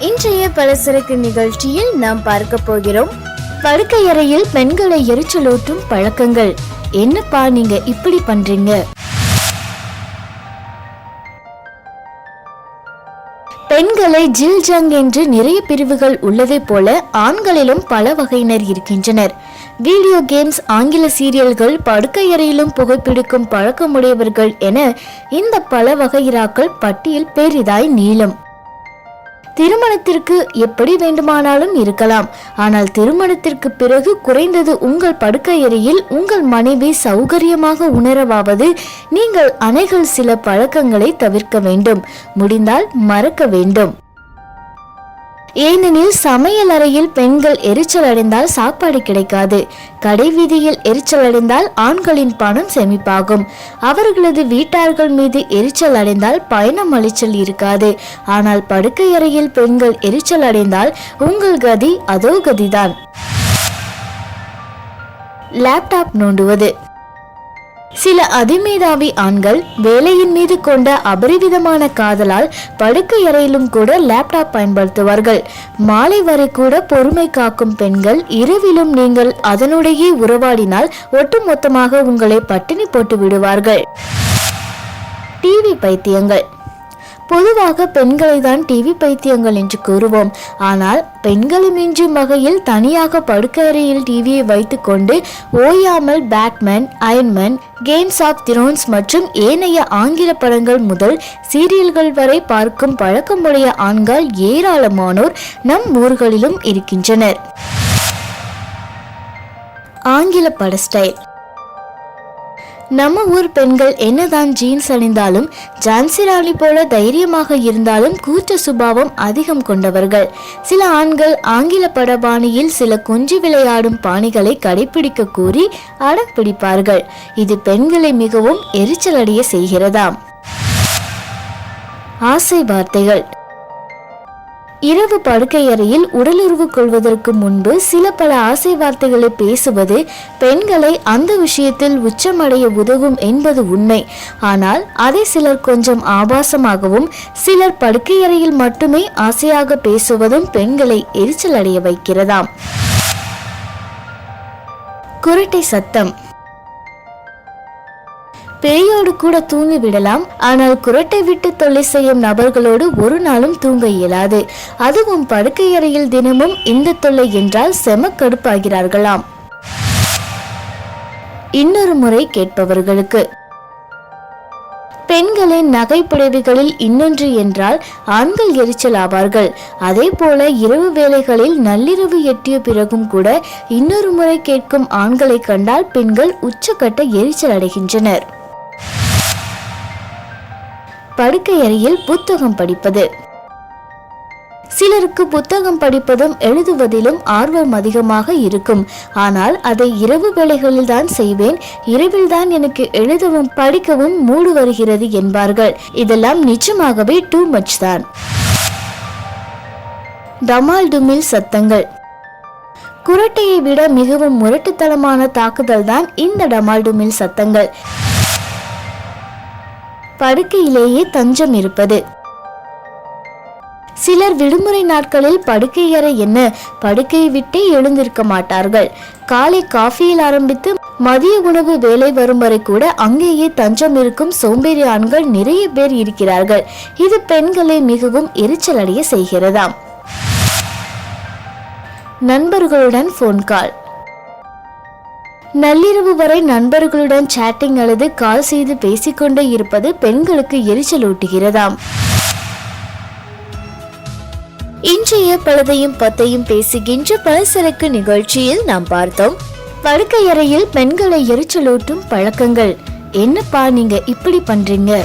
இன்றைய பலசரக்கு நிகழ்ச்சியில் நாம் பார்க்க போகிறோம். படுக்கையறையில் பெண்களை எரிச்சலூட்டும் பழக்கங்கள். என்னப்பா நீங்க இப்படி பண்றீங்க? பெண்களை ஜில் ஜங் என்று நிறைய பிரிவுகள் உள்ளதை போல ஆண்களிலும் பல வகையினர் இருக்கின்றனர். வீடியோ கேம்ஸ் ஆங்கில சீரியல்கள் படுக்கையறையிலும் புகைப்பிடிக்கும் பழக்கமுடையவர்கள் என இந்த பல வகையிராக்கள் பட்டியல் பெரிதாய் நீளும். திருமணத்திற்கு எப்படி வேண்டுமானாலும் இருக்கலாம். ஆனால் திருமணத்திற்கு பிறகு குறைந்தது உங்கள் படுக்கையறையில் உங்கள் மனைவி சௌகரியமாக உணரவாவது நீங்கள் அணைகள் சில பழக்கங்களை தவிர்க்க வேண்டும். முடிந்தால் மறக்க வேண்டும். ஏனெனில் சமையல் அறையில் பெண்கள் எரிச்சல் அடைந்தால் சாப்பாடு கிடைக்காது. கடைவீதியில் எரிச்சல் அடைந்தால் ஆண்களின் பணம் சேமிப்பாகும். அவர்களது வீட்டார்கள் மீது எரிச்சல் அடைந்தால் பயணம் அலைச்சல் இருக்காது. ஆனால் படுக்கை அறையில் பெண்கள் எரிச்சல் அடைந்தால் உங்கள் கதி அதோ கதிதான். லேப்டாப் நோண்டுவது. சில அதிமேதாவி ஆண்கள் வேலையின் மீது கொண்ட அபரிவிதமான காதலால் படுக்கை அறையிலும் கூட லேப்டாப் பயன்படுத்துவார்கள். மாலை வரை கூட பொறுமை காக்கும் பெண்கள் இரவிலும் நீங்கள் அதனுடைய உறவாடினால் ஒட்டுமொத்தமாக உங்களை பட்டினி போட்டு விடுவார்கள். டிவி பைத்தியங்கள். பொதுவாக பெண்களை தான் டிவி பைத்தியங்கள் என்று கூறுவோம். ஆனால் பெண்களை மிஞ்சும் வகையில் தனியாக படுக்கையறையில் டிவியை வைத்துக்கொண்டு ஓயாமல் Batman Iron Man Games of Thrones மற்றும் ஏனைய ஆங்கில படங்கள் முதல் சீரியல்கள் வரை பார்க்கும் பழக்கமுடைய ஆண்கள் ஏராளமானோர் நம் ஊர்களிலும் இருக்கின்றனர். ஆங்கில பட ஸ்டைல் நம்ம ஊர் பெண்கள் என்னதான் ஜீன்ஸ் அணிந்தாலும் ஜான்சி ராணி போல தைரியமாக இருந்தாலும் கூச்ச சுபாவம் அதிகம் கொண்டவர்கள். சில ஆண்கள் ஆங்கில பட பாணியில் சில கொஞ்சி விளையாடும் பாணிகளை கடைபிடிக்க கூறி அடம் பிடிப்பார்கள். இது பெண்களை மிகவும் எரிச்சலடைய செய்கிறதாம். ஆசை வார்த்தைகள். இரவு படுக்கையறையில் உடலுறவு கொள்வதற்கு முன்பு சில பல ஆசை வார்த்தைகளை பேசுவது பெண்களை அந்த விஷயத்தில் உச்சமடைய உதவும் என்பது உண்மை. ஆனால் அதை சிலர் கொஞ்சம் ஆபாசமாகவும் சிலர் படுக்கையறையில் மட்டுமே ஆசையாக பேசுவதும் பெண்களை எரிச்சல் அடைய வைக்கிறதாம். குரட்டை சத்தம். பேயோடு கூட தூங்கி விடலாம். ஆனால் குரட்டை விட்டு தொல்லை செய்யும் நபர்களோடு ஒரு நாளும் தூங்க இயலாது. அதுவும் படுக்கையறையில் தினமும் இந்த தொல்லை என்றால் செம கடுப்பாகிறார்களாம். இன்னொரு முறை கேட்பவர்களுக்கு பெண்களின் நகை புடவைகளில் இன்னொன்று என்றால் ஆண்கள் எரிச்சல் ஆவார்கள். அதே போல இரவு வேளைகளில் நள்ளிரவு எட்டிய பிறகும் கூட இன்னொரு முறை கேட்கும் ஆண்களை கண்டால் பெண்கள் உச்சக்கட்ட எரிச்சல் அடைகின்றனர். படுக்கையறையில் புத்தகம் படிப்பது. சிலருக்கு புத்தகம் படிப்பதும் எழுதுவதிலும் ஆர்வம் அதிகமாக இருக்கும். ஆனால் அதை இரவு வேளைகளில் தான் செய்வேன். இரவில் தான் எனக்கு எழுதவும் படிக்கவும் மூடு வருகிறது என்பார்கள். இதெல்லாம் நிஜமாகவே டூ மச் தான். டமால் டுமில் சத்தங்கள். குரட்டையை விட மிகவும் முரட்டுத்தனமான தாக்குதல் தான் இந்த டமால்டுமில் சத்தங்கள். படுக்கையிலேயே தஞ்சம் இருப்பது. சிலர் விடுமுறை நாட்களில் படுக்கையறை என்ன படுக்கையை விட்டே எழுந்திருக்க மாட்டார்கள். காலை காஃபியில் ஆரம்பித்து மதிய உணவு வேலை வரும் வரை கூட அங்கேயே தஞ்சம் இருக்கும் சோம்பேறி ஆண்கள் நிறைய பேர் இருக்கிறார்கள். இது பெண்களை மிகவும் எரிச்சலடைய செய்கிறதாம். நண்பர்களுடன் ஃபோன் கால் நள்ளிரவு வரை நண்பர்களுடன் சேட்டிங் அல்லது கால் செய்து பேசிக்கொண்டே இருப்பது பெண்களுக்கு எரிச்சலூட்டுகிறதாம். இன்றைய பழுதையும் பத்தையும் பேசுகின்ற பலசரக்கு நிகழ்ச்சியில் நாம் பார்த்தோம். படுக்கையறையில் பெண்களை எரிச்சலூட்டும் பழக்கங்கள். என்னப்பா நீங்க இப்படி பண்றீங்க?